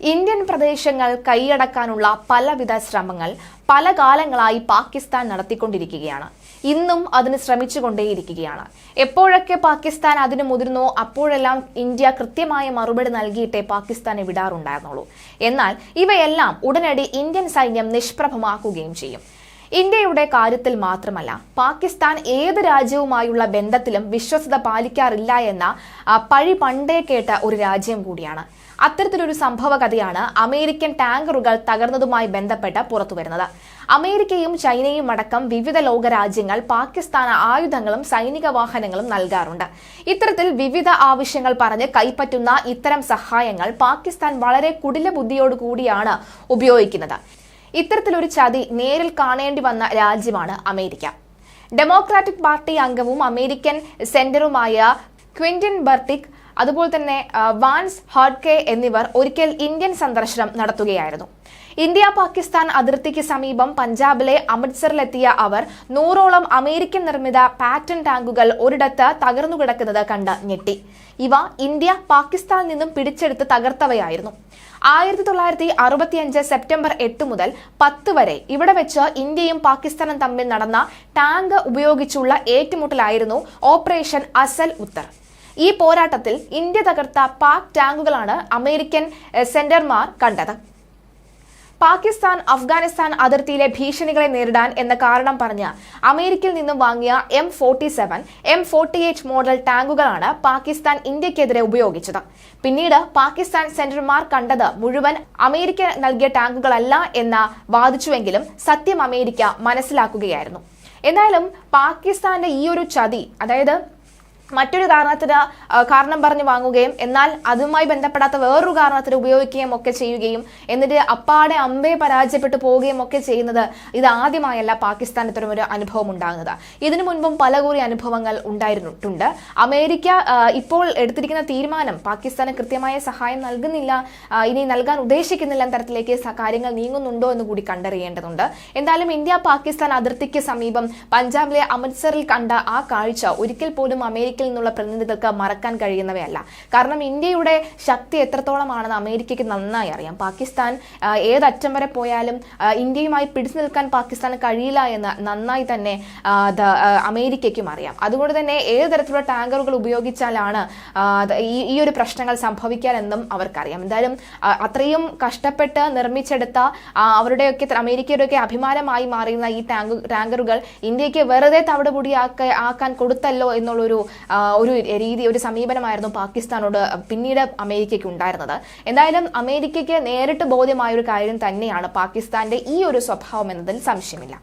Indian പ്രദേശങ്ങൾ കൈയടക്കാനുള്ള പലവിധ ശ്രമങ്ങൾ പല കാലങ്ങളായി പാകിസ്ഥാൻ നടത്തിക്കൊണ്ടിരിക്കുകയാണ്. ഇന്നും അതിന് ശ്രമിച്ചുകൊണ്ടേയിരിക്കുകയാണ്. എപ്പോഴൊക്കെ പാകിസ്ഥാൻ അതിന് മുതിർന്നോ അപ്പോഴെല്ലാം ഇന്ത്യ കൃത്യമായ മറുപടി നൽകിയിട്ടേ പാകിസ്ഥാനെ വിടാറുണ്ടായിരുന്നുള്ളൂ. എന്നാൽ ഇവയെല്ലാം ഉടനടി ഇന്ത്യൻ സൈന്യം നിഷ്പ്രഭമാക്കുകയും ചെയ്യും. ഇന്ത്യയുടെ കാര്യത്തിൽ മാത്രമല്ല പാകിസ്ഥാൻ ഏത് രാജ്യവുമായുള്ള ബന്ധത്തിലും വിശ്വസത പാലിക്കാറില്ല എന്ന പഴി പണ്ടേ കേട്ട ഒരു രാജ്യം കൂടിയാണ്. അത്തരത്തിലൊരു സംഭവ കഥയാണ് അമേരിക്കൻ ടാങ്കറുകൾ തകർന്നതുമായി ബന്ധപ്പെട്ട് പുറത്തുവരുന്നത്. അമേരിക്കയും ചൈനയും അടക്കം വിവിധ ലോക രാജ്യങ്ങൾ പാകിസ്ഥാന് ആയുധങ്ങളും സൈനിക വാഹനങ്ങളും നൽകാറുണ്ട്. ഇത്തരത്തിൽ വിവിധ ആവശ്യങ്ങൾ പറഞ്ഞ് കൈപ്പറ്റുന്ന ഇത്തരം സഹായങ്ങൾ പാകിസ്ഥാൻ വളരെ കുടില ബുദ്ധിയോടു കൂടിയാണ് ഉപയോഗിക്കുന്നത്. ഇത്തരത്തിലൊരു ചതി നേരിൽ കാണേണ്ടി വന്ന രാജ്യമാണ് അമേരിക്ക. ഡെമോക്രാറ്റിക് പാർട്ടി അംഗവും അമേരിക്കൻ സെന്ററുമായ ക്വിന്റിൻ ബർട്ടിക് അതുപോലെ തന്നെ വാൻസ് ഹോഡ്കെ എന്നിവർ ഒരിക്കൽ ഇന്ത്യൻ സന്ദർശനം നടത്തുകയായിരുന്നു. ഇന്ത്യ പാകിസ്ഥാൻ അതിർത്തിക്ക് സമീപം പഞ്ചാബിലെ അമൃത്സറിലെത്തിയ അവർ നൂറോളം അമേരിക്കൻ നിർമ്മിത പാറ്റൺ ടാങ്കുകൾ ഒരിടത്ത് തകർന്നു കിടക്കുന്നത് കണ്ട് ഞെട്ടി. ഇവ ഇന്ത്യ പാകിസ്ഥാനിൽ നിന്നും പിടിച്ചെടുത്ത് തകർത്തവയായിരുന്നു. ആയിരത്തി തൊള്ളായിരത്തി അറുപത്തിയഞ്ച് സെപ്റ്റംബർ എട്ട് മുതൽ പത്ത് വരെ ഇവിടെ വെച്ച് ഇന്ത്യയും പാകിസ്ഥാനും തമ്മിൽ നടന്ന ടാങ്ക് ഉപയോഗിച്ചുള്ള ഏറ്റുമുട്ടലായിരുന്നു ഓപ്പറേഷൻ അസൽ ഉത്തർ. ഈ പോരാട്ടത്തിൽ ഇന്ത്യ തകർത്ത പാക് ടാങ്കുകളാണ് അമേരിക്കൻ സെന്റർമാർ കണ്ടത്. പാകിസ്ഥാൻ അഫ്ഗാനിസ്ഥാൻ അതിർത്തിയിലെ ഭീഷണികളെ നേരിടാൻ എന്ന കാരണം പറഞ്ഞ് അമേരിക്കയിൽ നിന്നും വാങ്ങിയ M forty seven M forty eight model ടാങ്കുകളാണ് Pakistan ഇന്ത്യക്കെതിരെ ഉപയോഗിച്ചത്. പിന്നീട് പാകിസ്ഥാൻ സെന്റർമാർ കണ്ടത് മുഴുവൻ അമേരിക്ക നൽകിയ ടാങ്കുകളല്ല എന്ന വാദിച്ചുവെങ്കിലും സത്യം അമേരിക്ക മനസ്സിലാക്കുകയായിരുന്നു. എന്നാലും പാകിസ്ഥാന്റെ ഈ ഒരു ചതി അതായത് മറ്റൊരു കാരണത്തിന് കാരണം പറഞ്ഞു വാങ്ങുകയും എന്നാൽ അതുമായി ബന്ധപ്പെടാത്ത വേറൊരു കാരണത്തിന് ഉപയോഗിക്കുകയും ഒക്കെ ചെയ്യുകയും എന്നിട്ട് അപ്പാടെ അമ്പേ പരാജയപ്പെട്ടു പോവുകയും ഒക്കെ ചെയ്യുന്നത് ഇത് ആദ്യമായല്ല പാകിസ്ഥാൻ ഒരു അനുഭവം ഉണ്ടാകുന്നത്. ഇതിനു മുൻപും പല കൂടി അനുഭവങ്ങൾ ഉണ്ടായിരുന്നിട്ടുണ്ട്. അമേരിക്ക ഇപ്പോൾ എടുത്തിരിക്കുന്ന തീരുമാനം പാകിസ്ഥാന് കൃത്യമായ സഹായം നൽകുന്നില്ല ഇനി നൽകാൻ ഉദ്ദേശിക്കുന്നില്ല തരത്തിലേക്ക് കാര്യങ്ങൾ നീങ്ങുന്നുണ്ടോ എന്ന് കൂടി കണ്ടറിയേണ്ടതുണ്ട്. എന്തായാലും ഇന്ത്യ പാകിസ്ഥാൻ അതിർത്തിക്ക് സമീപം പഞ്ചാബിലെ അമൃത്സറിൽ കണ്ട ആ കാഴ്ച ഒരിക്കൽ പോലും അമേരിക്കയിൽ നിന്നുള്ള പ്രതിനിധികൾക്ക് മറക്കാൻ കഴിയുന്നവയല്ല. കാരണം ഇന്ത്യയുടെ ശക്തി എത്രത്തോളമാണെന്ന് അമേരിക്കയ്ക്ക് നന്നായി അറിയാം. പാകിസ്ഥാൻ ഏതറ്റം വരെ പോയാലും ഇന്ത്യയുമായി പിടിച്ചു നിൽക്കാൻ പാകിസ്ഥാന് കഴിയില്ല എന്ന് നന്നായി തന്നെ അമേരിക്കയ്ക്കും അറിയാം. അതുകൊണ്ട് തന്നെ ഏത് തരത്തിലുള്ള ടാങ്കറുകൾ ഉപയോഗിച്ചാലാണ് ഈ ഒരു പ്രശ്നങ്ങൾ സംഭവിക്കാനെന്നും അവർക്കറിയാം. എന്തായാലും അത്രയും കഷ്ടപ്പെട്ട് നിർമ്മിച്ചെടുത്ത അവരുടെയൊക്കെ അമേരിക്കയുടെയൊക്കെ അഭിമാനമായി മാറിയുന്ന ഈ ടാങ്ക് ടാങ്കറുകൾ ഇന്ത്യയ്ക്ക് വെറുതെ തവിടുപൊടിയാക്ക ആക്കാൻ കൊടുത്തല്ലോ എന്നുള്ളൊരു ഒരു രീതി ഒരു സമീപനമായിരുന്നു പാകിസ്ഥാനോട് പിന്നീട് അമേരിക്കയ്ക്ക് ഉണ്ടായിരുന്നത്. എന്തായാലും അമേരിക്കയ്ക്ക് നേരിട്ട് ബോധ്യമായ ഒരു കാര്യം തന്നെയാണ് പാകിസ്ഥാന്റെ ഈ ഒരു സ്വഭാവം എന്നതിൽ സംശയമില്ല.